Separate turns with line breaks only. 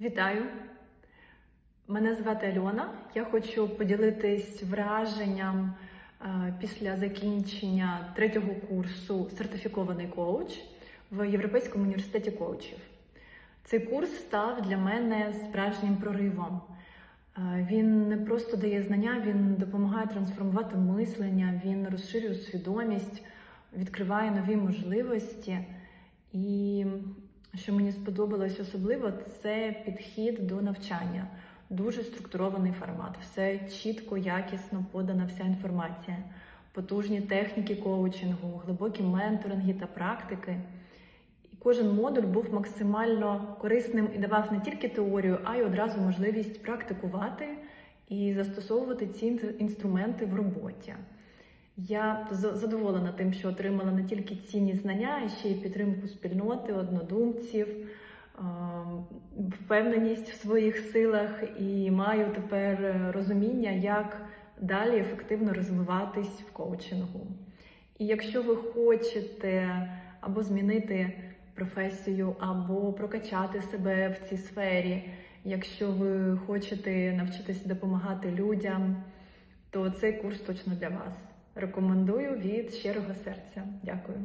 Вітаю! Мене звати Альона. Я хочу поділитись враженням е, після закінчення третього курсу сертифікований коуч в Європейському університеті коучів. Цей курс став для мене справжнім проривом. Е, Він не просто дає знання, він допомагає трансформувати мислення, він розширює свідомість, відкриває нові можливості. І що мені сподобалось особливо, це підхід до навчання. Дуже структурований формат, все чітко, якісно подана вся інформація, потужні техніки коучингу, глибокі менторинги та практики. І кожен модуль був максимально корисним і давав не тільки теорію, а й одразу можливість практикувати і застосовувати ці інструменти в роботі. Я задоволена тим, що отримала не тільки цінні знання, а ще й підтримку спільноти, однодумців, впевненість в своїх силах і маю тепер е, розуміння, як далі ефективно розвиватись в коучингу. І якщо ви хочете або змінити професію, або прокачати себе в цій сфері, якщо ви хочете навчитися допомагати людям, то цей курс точно для вас. Рекомендую від щирого серця. Дякую.